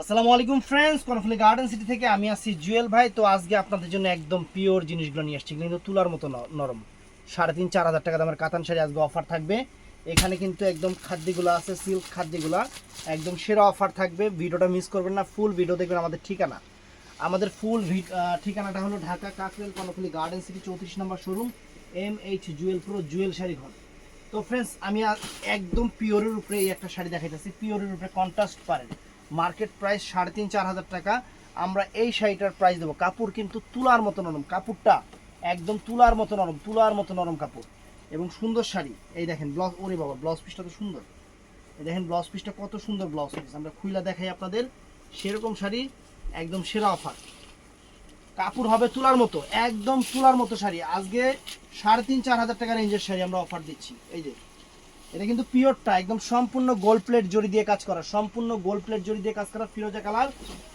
আসসালামু আলাইকুম friends কনফলি garden city থেকে আমি আছি জুয়েল ভাই। তো আজকে আপনাদের জন্য একদম পিওর জিনিসগুলো নিয়ে আসছি। কিন্তু তুলার মতো নরম। সাড়ে তিন, চার হাজার টাকা দামের কাতান শাড়ি আজকে অফার থাকবে। এখানে কিন্তু একদম খাদ্যগুলো আছে সিল্ক খাদ্যগুলো। একদম সেরা অফার থাকবে। ভিডিওটা মিস করবেন না ফুল ভিডিও দেখবেন আমাদের ঠিকানা। আমাদের ফুল ঠিকানাটা হলো ঢাকা কাকরেল কনফলি গার্ডেন সিটি চৌত্রিশ নম্বর showroom M H Jewel pro Jewel sari ঘর। তো ফ্রেন্ডস আমি একদম পিওরের উপরে এই একটা শাড়ি দেখাইতেছি। পিওরের উপরে কন্ট্রাস্ট পারেন। মার্কেট প্রাইস সাড়ে তিন, চার হাজার টাকা। আমরা এই শাড়িটার প্রাইস দেবো। কাপড় কিন্তু তুলার মতো নরম। কাপড়টা একদম তুলার মতো নরম, তুলার মতো নরম কাপড়। এবং সুন্দর শাড়ি। এই দেখেন ব্লাউজ ওরে বাবা ব্লাউজ পিসটা তো সুন্দর। এই দেখেন ব্লাউজ পিসটা কত সুন্দর ব্লাউজ পিস আমরা খুইলা দেখাই আপনাদের। সেরকম শাড়ি, একদম সেরা অফার কাপড় হবে তুলার মতো, একদম তুলার মতো শাড়ি। আজকে সাড়ে তিন, চার হাজার টাকা রেঞ্জের শাড়ি আমরা অফার দিচ্ছি। এই যে এটা কিন্তু পিওরটা একদম সম্পূর্ণ গোল্ড প্লেট জড়ি দিয়ে কাজ করা, সম্পূর্ণ গোল্ড প্লেট জড়ি দিয়ে কাজ করা ফিরোজা কালার।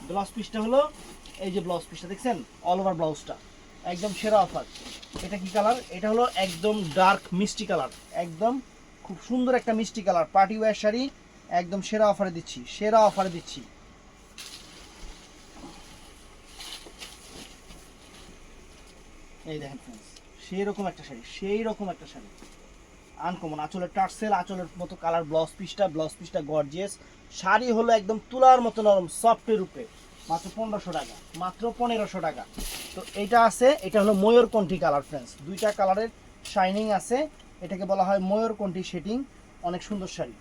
ব্লাউজ পিসটা হলো এই যে ব্লাউজ পিসটা দেখছেন? অল ওভার ব্লাউজটা একদম সেরা অফার এটা কি কালার? এটা হলো একদম ডার্ক মিষ্টি কালার, একদম খুব সুন্দর একটা মিষ্টি কালার। পার্টি ওয়্যার শাড়ি, একদম সেরা অফারে দিচ্ছি, সেরা অফারে দিচ্ছি। এই দেখেন সেই রকম একটা শাড়ি সেই রকম একটা শাড়ি। আনকমন। আঁচলের টার্সেল, আঁচলের মতো কালার ব্লাউজ পিসটা ব্লাউজ পিসটা গর্জিয়াস শাড়ি হলো একদম তুলার মতো নরম সফটের উপরে। মাত্র পনেরোশো টাকা, মাত্র পনেরোশো টাকা। তো এটা আছে, এটা হলো ময়ূরকণ্ঠী কালার ফ্রেন্ডস দুইটা কালারের শাইনিং আছে। এটাকে বলা হয় ময়ূরকণ্ঠী শেডিং অনেক সুন্দর শাড়ি।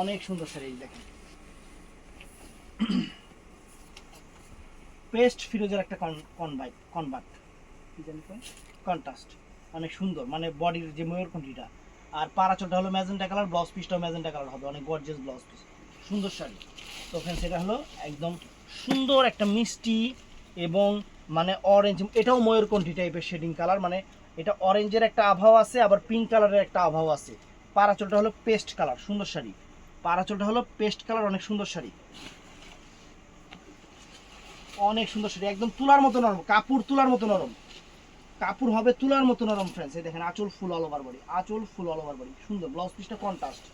অনেক সুন্দর শাড়ি দেখেন। পেস্ট ফিরোজের একটা কনভার্ট কি জানি কন্ট্রাস্ট অনেক সুন্দর মানে বডির যে ময়ূরকণ্ঠীটা। আর পারাচলটা হলো ম্যাজেন্টা কালার ব্লাউজ পিসটাও ম্যাজেন্টা কালার হবে, অনেক গর্জিয়াস ব্লাউজ পিস সুন্দর শাড়ি। তো ফ্রেন্ডস এটা হলো একদম সুন্দর একটা মিষ্টি এবং মানে অরেঞ্জ এটাও ময়ূরকণ্ঠী টাইপের শেডিং কালার মানে এটা অরেঞ্জের একটা আবহাওয়া আছে, আবার পিঙ্ক কালারের একটা আবহাওয়া আছে। পারাচলটা হলো পেস্ট কালার সুন্দর শাড়ি। পারাচলটা হলো পেস্ট কালার অনেক সুন্দর শাড়ি। অনেক সুন্দর শাড়ি, একদম তুলার মতো নরম, কাপড় তুলার মতো নরম। কাপড় হবে তুলার মতো নরম ফ্রেন্ডস এই দেখেন আঁচল ফুল অল ওভার বডি আঁচল ফুল অল ওভার বডি সুন্দর ব্লাউজ পিসটা কন্ট্রাস্ট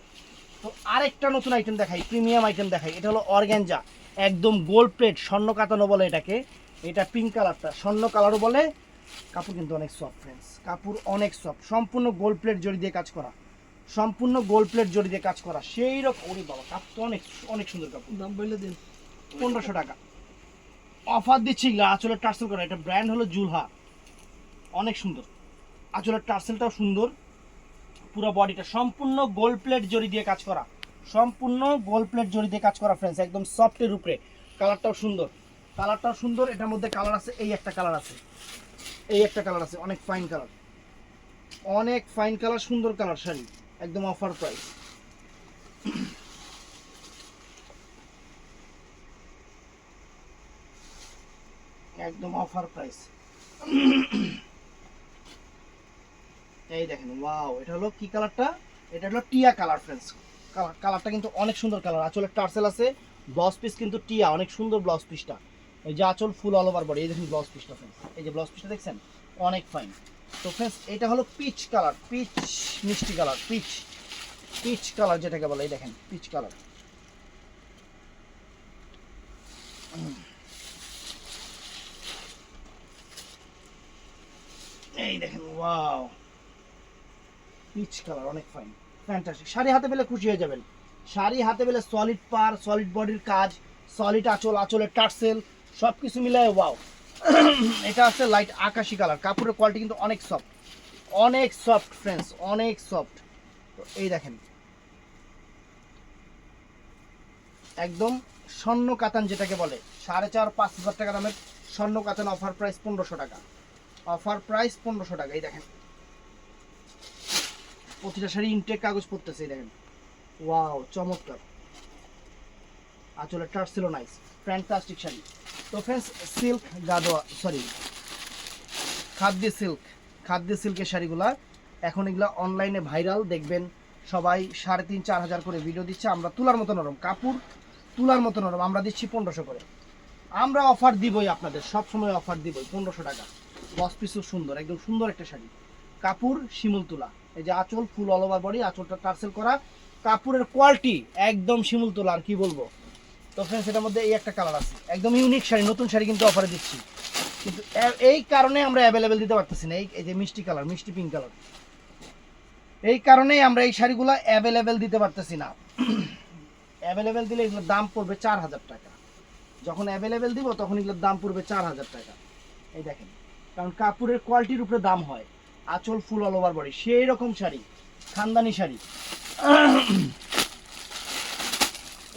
তো আরেকটা নতুন আইটেম দেখাই প্রিমিয়াম আইটেম দেখাই এটা হলো অর্গ্যাঞ্জা একদম গোল্ড প্লেট স্বর্ণ কাতানো বলে এটাকে এটা পিঙ্ক কালারটা স্বর্ণ কালারও বলে কাপড় কিন্তু অনেক সফট ফ্রেন্ডস কাপড় অনেক সফট সম্পূর্ণ গোল্ড প্লেট জড়ি দিয়ে কাজ করা সম্পূর্ণ গোল্ড প্লেট জড়ি দিয়ে কাজ করা সেই রকম ওরে বাবা কাপড় তো অনেক অনেক সুন্দর কাপড়। দাম বললে দিন। পনেরোশো টাকা। অফার দিচ্ছি আঁচলের টার্সেল করা এটা ব্র্যান্ড হলো জুলহা। অনেক সুন্দর। আঁচলের টার্সেলটাও সুন্দর। পুরো বডিটা সম্পূর্ণ গোল্ড প্লেট জড়ি দিয়ে কাজ করা। সম্পূর্ণ গোল্ড প্লেট জড়ি দিয়ে কাজ করা ফ্রেন্ডস একদম সফটের উপরে। কালারটাও সুন্দর। কালারটাও সুন্দর। এটার মধ্যে কালার আছে, এই একটা কালার আছে। এই একটা কালার আছে, অনেক ফাইন কালার। অনেক ফাইন কালার, সুন্দর কালার শাড়ি। একদম অফার প্রাইস একদম অফার প্রাইস এই দেখেন ওয়াও এটা হলো কি কালারটা এটা হলো টিয়া কালার ফ্রেন্ডস কালারটা কিন্তু অনেক সুন্দর কালার আঁচলের টার্সেল আছে ব্লাউজ পিস কিন্তু টিয়া, অনেক সুন্দর ব্লাউজ পিসটা এই যে আঁচল ফুল অল ওভার বডি এই দেখুন ব্লাউজ পিসটা ফ্রেন্ডস এই যে ব্লাউজ পিসটা দেখছেন? অনেক ফাইন তো ফ্রেন্ডস এটা হলো পিচ কালার পিচ মিষ্টি কালার পিচ পিচ কালার যেটাকে বলে, এই দেখেন পিচ কালার এই দেখেন ওয়াও পিচ কালার অনেক ফাইন ফ্যান্টাস্টিক শাড়ি হাতে পেলে খুশি হয়ে যাবেন। শাড়ি হাতে পেলে সলিড পার সলিড বডির কাজ সলিড আঁচল, আঁচলের টার্সেল সব কিছু মিলায় ওয়াও এটা আছে লাইট আকাশি কালার কাপড়ের কোয়ালিটি কিন্তু অনেক সফট অনেক সফট ফ্রেন্ডস অনেক সফট এই দেখেন। একদম স্বর্ণ কাতান যেটাকে বলে, সাড়ে চার, পাঁচ হাজার টাকা দামের স্বর্ণ কাতান অফার প্রাইস পনেরোশো টাকা। অফার প্রাইস পনেরোশো টাকা, এই দেখেন। প্রতিটা শাড়ি ইনটেক কাগজ পড়তেছে দেখেন। ওয়াও চমৎকার। আচলের টার্সেল নাইস ফ্যান্টাস্টিক শাড়ি। তো ফ্রেন্ডস সিল্ক গাদোয়া সরি খাদ্য সিল্ক খাদ্য সিল্কের শাড়িগুলা এখন এগুলা অনলাইনে ভাইরাল দেখবেন সবাই সাড়ে তিন, চার হাজার করে ভিডিও দিচ্ছে। আমরা তুলার মতো নরম, কাপড় তুলার মতো নরম, আমরা দিচ্ছি পনেরোশো করে। আমরা অফার দিবই আপনাদের সব সময় অফার দিবই, পনেরোশো টাকা। দশ পিসও সুন্দর, একদম সুন্দর একটা শাড়ি। কাপড় শিমুল তুলা। এই যে আঁচল ফুল অল ওভার বডি আঁচলটা টার্সেল করা। কাপড়ের কোয়ালিটি একদম শিমুল তোলা, আর কি বলব? তো ফ্রেন্ডস এটার মধ্যে এই একটা কালার আছে। একদম ইউনিক শাড়ি, নতুন শাড়ি কিন্তু অফারে দিচ্ছি। কিন্তু এই কারণে আমরা অ্যাভেলেবেল দিতে পারতেছি না। এই যে মিষ্টি কালার মিষ্টি পিঙ্ক কালার এই কারণেই আমরা এই শাড়িগুলো অ্যাভেলেবেল দিতে পারতেছি না। অ্যাভেলেবেল দিলে এগুলোর দাম পড়বে চার হাজার টাকা। যখন অ্যাভেলেবেল দিব, তখন এগুলোর দাম পড়বে চার হাজার টাকা। এই দেখেন। কারণ কাপড়ের কোয়ালিটির উপরে দাম হয়। আঁচল ফুল অল ওভার বডি সেই রকম শাড়ি, খানদানি শাড়ি।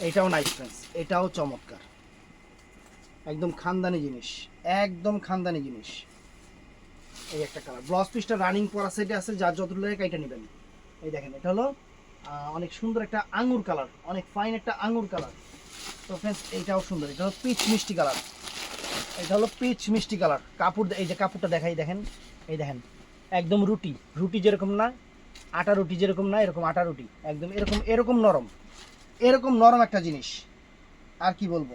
এটাও নাইস ফ্রেন্ডস এটাও চমৎকার। একদম খানদানি জিনিস, একদম খানদানি জিনিস। এই একটা কালার ব্লাউজ পিসটা রানিং পরা সেটে আছে, যার যত লাগে এটা নেবেন। এই দেখেন, এটা হলো অনেক সুন্দর একটা আঙ্গুর কালার অনেক ফাইন একটা আঙ্গুর কালার তো ফ্রেন্ডস এইটাও সুন্দর, এটা হলো পিচ মিষ্টি কালার এটা হলো পিচ মিষ্টি কালার কাপড় এই যে কাপড়টা দেখাই, দেখেন। এই দেখেন একদম রুটি রুটি যেরকম না, আটা রুটি যেরকম না, এরকম আটা রুটি, একদম এরকম এরকম নরম এরকম নরম একটা জিনিস। আর কি বলব?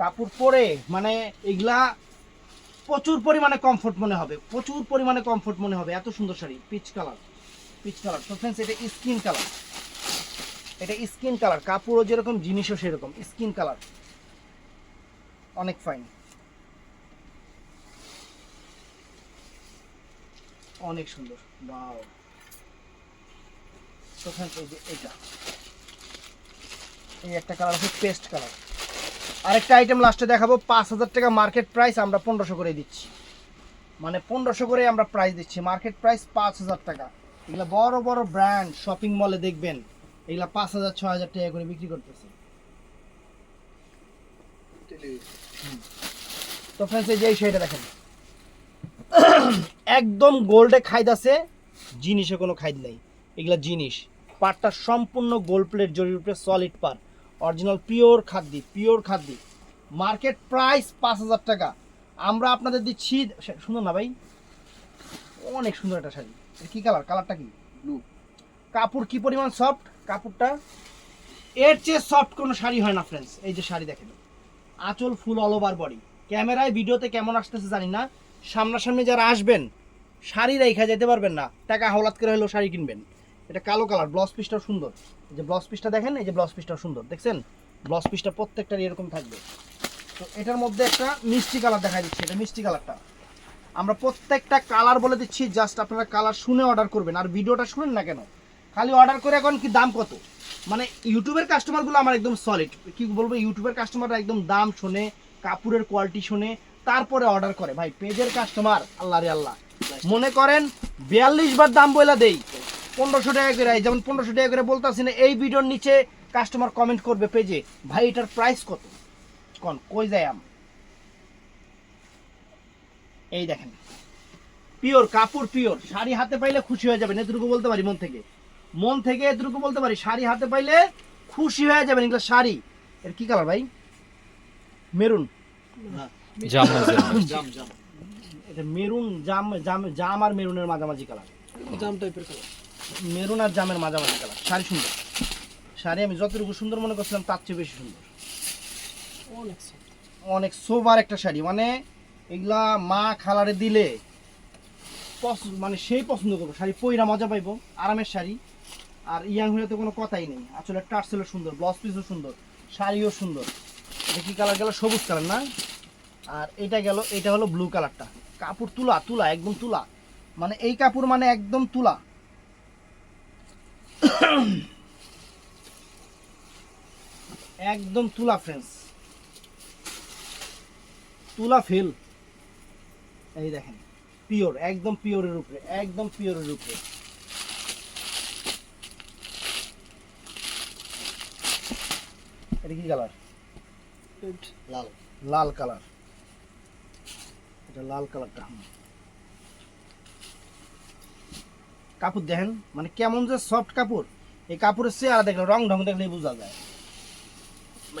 কাপড় পরে মানে এগুলা প্রচুর পরিমাণে কমফোর্ট মনে হবে, প্রচুর পরিমাণে কমফোর্ট মনে হবে। এত সুন্দর sari peach colour peach colour তো ফ্রেন্ডস এটা স্কিন কালার এটা স্কিন কালার কাপড়ও যেরকম, জিনিসও সেরকম স্কিন কালার অনেক ফাইন অনেক সুন্দর। বাও তো এই যে এটা। এই একটা কালার আছে পেস্ট কালার। আরেকটা আইটেম লাস্টে দেখাবো পাঁচ হাজার টাকা মার্কেট প্রাইস আমরা পনেরোশো করে দিচ্ছি। মানে পনেরোশো করে আমরা প্রাইস দিচ্ছি। মার্কেট প্রাইস পাঁচ হাজার টাকা। এগুলো বড় বড় ব্র্যান্ড শপিং মলে দেখবেন এগুলা পাঁচ হাজার ছ হাজার টাকা করে বিক্রি করতেছে। তো ফ্রেন্ডস এই যে এই শাড়িটা দেখেন। একদম গোল্ডে খাইদাছে জিনিসে কোনো খাইদ নেই। এগুলা জিনিস। পাটটা সম্পূর্ণ গোল্ড প্লেট জরির উপরে সলিড পার original pure খাদ্যি pure খাদ্যি। Market price পাঁচ হাজার টাকা। আমরা আপনাদের দিচ্ছি সুন্দর না ভাই? অনেক সুন্দর একটা শাড়ি। কি কালার কালারটা কি? ব্লু কাপড় কি পরিমাণ সফট কাপড়টা? এর চেয়ে সফট কোনো শাড়ি হয় না ফ্রেন্ডস এই যে শাড়ি দেখেন। আঁচল ফুল অল ওভার বডি ক্যামেরায় ভিডিওতে কেমন আসতেছে জানি না। সামনাসামনি যারা আসবেন, শাড়ি রেখা যেতে পারবেন না, টাকা হাওলাত করে হলেও শাড়ি কিনবেন। এটা কালো কালার, ব্লাউজ পিসটাও সুন্দর। যে ব্লাউজ পিসটা দেখেন, এই যে ব্লাউজ পিসটাও সুন্দর, দেখছেন? ব্লাউজ পিসটা প্রত্যেকটার এরকম থাকবে। তো এটার মধ্যে একটা মিষ্টি কালার দেখা দিচ্ছে, এটা মিষ্টি কালারটা। আমরা প্রত্যেকটা কালার বলে দিচ্ছি, জাস্ট আপনারা কালার শুনে অর্ডার করবেন, আর ভিডিওটা শুনেন না কেন? খালি অর্ডার করে এখন কি দাম কত? মানে ইউটিউবের কাস্টমারগুলো আমার একদম সলিড কি বলব, ইউটিউবের কাস্টমাররা একদম দাম শোনে, কাপড়ের কোয়ালিটি শোনে তারপরে অর্ডার করে। ভাই পেজের কাস্টমার আল্লাহ রে আল্লাহ। মনে করেন, বিয়াল্লিশ বার দাম বইলা দেই, পনেরোশো টাকা করে। যেমন পনেরোশো টাকা করে বলতেছি না, এই ভিডিওর নিচে কাস্টমার কমেন্ট করবে পেজে ভাই, এটার প্রাইস কত? কন, কই যায় আম? এই দেখেন পিওর কাপড় পিওর শাড়ি হাতে পাইলে খুশি হয়ে যাবেন, এতটুকু বলতে পারি মন থেকে। মন থেকে এতটুকু বলতে পারি, শাড়ি হাতে পাইলে খুশি হয়ে যাবেন, এগুলো শাড়ি। এর কি কালার ভাই? মেরুন। জাম জাম জাম। এটা মেরুন জাম জাম জাম আর মেরুনের মাঝামাঝি কালার জাম টাইপের কালার মেরুন আর জামের মাঝামাঝি কালার শাড়ি সুন্দর। শাড়ি আমি যতটুকু সুন্দর মনে করছিলাম তার চেয়ে বেশি সুন্দর। অনেক অনেক সোবার একটা শাড়ি। মানে এগুলা মা খালারে দিলে পছন্দ মানে সেই পছন্দ করব। শাড়ি পইরা মজা পাইবো। আরামের শাড়ি। আর ইয়াং হলে তো কোনো কথাই নেই। আসলে টার্সেলও সুন্দর ব্লাউজ পিসও সুন্দর শাড়িও সুন্দর। এটা কি কালার গেল? সবুজ কালার না? আর এটা গেল এটা হলো ব্লু কালারটা কাপড় তুলা তুলা একদম তুলা। মানে এই কাপড় মানে একদম তুলা। একদম তুলা ফ্রেন্স তুলা ফিল এই দেখেন পিওর একদম পিওরের উপরে একদম পিওরের উপরে। এটা কি কালার লাল। লাল কালার এটা লাল কালারটা। কাপড় দেখেন মানে কেমন যে সফট কাপড়, এই কাপড়ের চেহারা দেখলে, রং ঢং দেখলেই বোঝা যায়।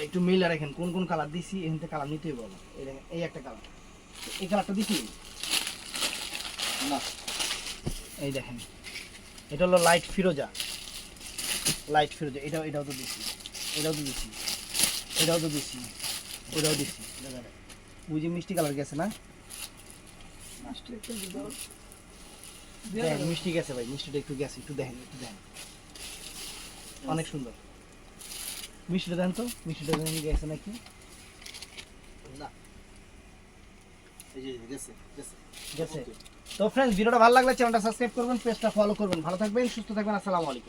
একটু মিলে রাখেন, কোন কোন কালার দিছি, এখান থেকে কালার নিতেই বলো এই দেখেন, এই একটা কালার এই কালারটা দিছি? না। এই দেখেন, এটা হলো লাইট ফিরোজা। লাইট ফিরোজা, এটাও এটাও তো দিছি। এটাও তো দিছি। এটাও তো দিছি। ওটাও দিছি। বুঝি মিষ্টি কালার গেছে না? দেখেন মিষ্টি গেছে ভাই মিষ্টিটা একটু গেছে একটু দেখেন একটু দেখেন অনেক সুন্দর। মিষ্টিটা দেন তো মিষ্টিটা দেন গেছে নাকি? গেছে তো ফ্রেন্ডস ভিডিওটা ভালো লাগলে চ্যানেলটা সাবস্ক্রাইব করবেন পেজটা ফলো করবেন। ভালো থাকবেন সুস্থ থাকবেন আসসালামু আলাইকুম।